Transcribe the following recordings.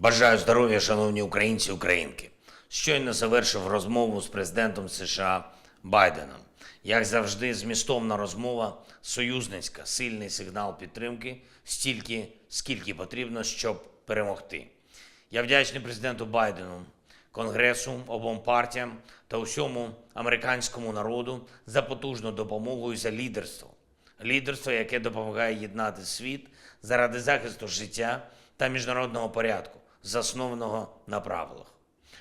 Бажаю здоров'я, шановні українці і українки. Щойно завершив розмову з президентом США Байденом. Як завжди, змістовна розмова, союзницька, сильний сигнал підтримки, стільки, скільки потрібно, щоб перемогти. Я вдячний президенту Байдену, Конгресу, обом партіям та усьому американському народу за потужну допомогу і за лідерство. Лідерство, яке допомагає єднати світ заради захисту життя та міжнародного порядку, заснованого на правилах.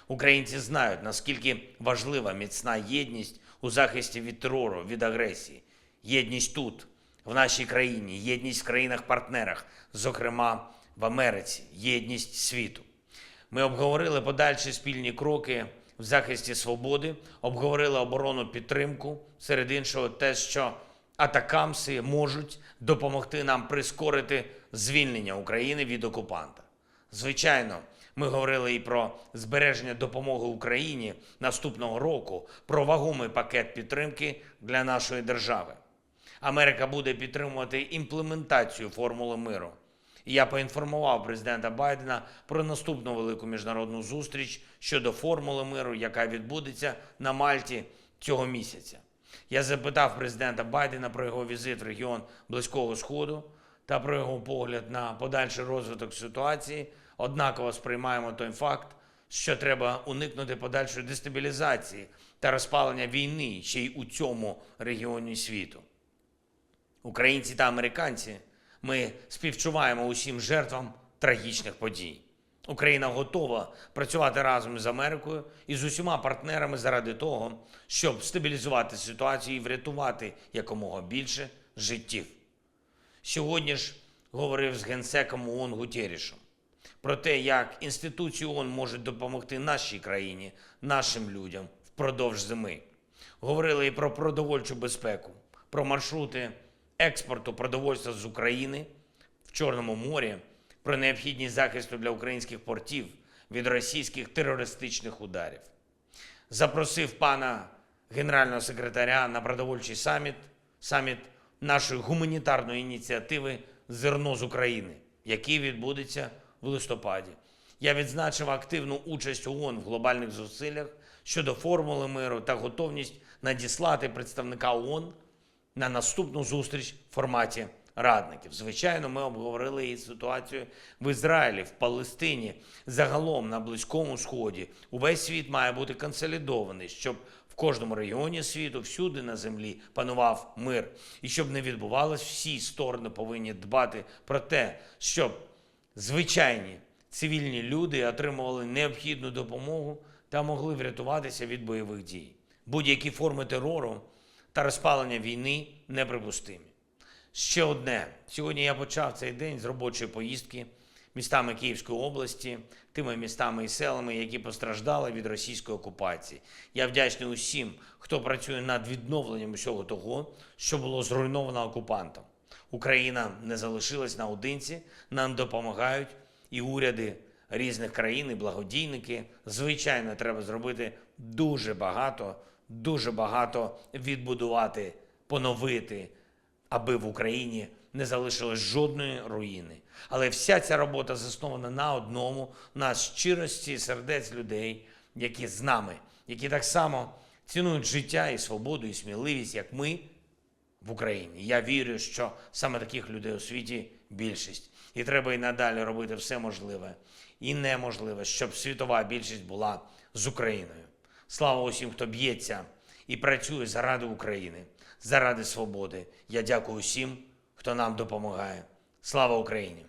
Українці знають, наскільки важлива міцна єдність у захисті від терору, від агресії. Єдність тут, в нашій країні, єдність в країнах-партнерах, зокрема в Америці, єдність світу. Ми обговорили подальші спільні кроки в захисті свободи, обговорили оборону підтримку, серед іншого, те, що атакамси можуть допомогти нам прискорити звільнення України від окупанта. Звичайно, ми говорили і про збереження допомоги Україні наступного року, про вагомий пакет підтримки для нашої держави. Америка буде підтримувати імплементацію формули миру. Я поінформував президента Байдена про наступну велику міжнародну зустріч щодо формули миру, яка відбудеться на Мальті цього місяця. Я запитав президента Байдена про його візит в регіон Близького Сходу та про його погляд на подальший розвиток ситуації. Однаково сприймаємо той факт, що треба уникнути подальшої дестабілізації та розпалення війни ще й у цьому регіоні світу. Українці та американці, ми співчуваємо усім жертвам трагічних подій. Україна готова працювати разом з Америкою і з усіма партнерами заради того, щоб стабілізувати ситуацію і врятувати якомога більше життів. Сьогодні ж говорив з генсеком ООН Гутєрішем про те, як інституції ООН можуть допомогти нашій країні, нашим людям впродовж зими. Говорили і про продовольчу безпеку, про маршрути експорту продовольства з України в Чорному морі, про необхідність захисту для українських портів від російських терористичних ударів. Запросив пана генерального секретаря на продовольчий саміт, саміт нашої гуманітарної ініціативи Зерно з України, який відбудеться в листопаді. Я відзначив активну участь ООН в глобальних зусиллях щодо формули миру та готовність надіслати представника ООН на наступну зустріч в форматі радників. Звичайно, ми обговорили і ситуацію в Ізраїлі, в Палестині, загалом на Близькому Сході. Увесь світ має бути консолідований, щоб в кожному регіоні світу, всюди на землі панував мир. І щоб не відбувалось, всі сторони повинні дбати про те, щоб звичайні цивільні люди отримували необхідну допомогу та могли врятуватися від бойових дій. Будь-які форми терору та розпалення війни неприпустимі. Ще одне. Сьогодні я почав цей день з робочої поїздки містами Київської області, тими містами і селами, які постраждали від російської окупації. Я вдячний усім, хто працює над відновленням усього того, що було зруйновано окупантом. Україна не залишилась наодинці, нам допомагають і уряди різних країн, і благодійники. Звичайно, треба зробити дуже багато, дуже багато відбудувати, поновити, аби в Україні не залишилось жодної руїни. Але вся ця робота заснована на одному, на щирості сердець людей, які з нами, які так само цінують життя і свободу, і сміливість, як ми в Україні. Я вірю, що саме таких людей у світі більшість. І треба і надалі робити все можливе і неможливе, щоб світова більшість була з Україною. Слава усім, хто б'ється і працює заради України, заради свободи. Я дякую всім, хто нам допомагає. Слава Україні!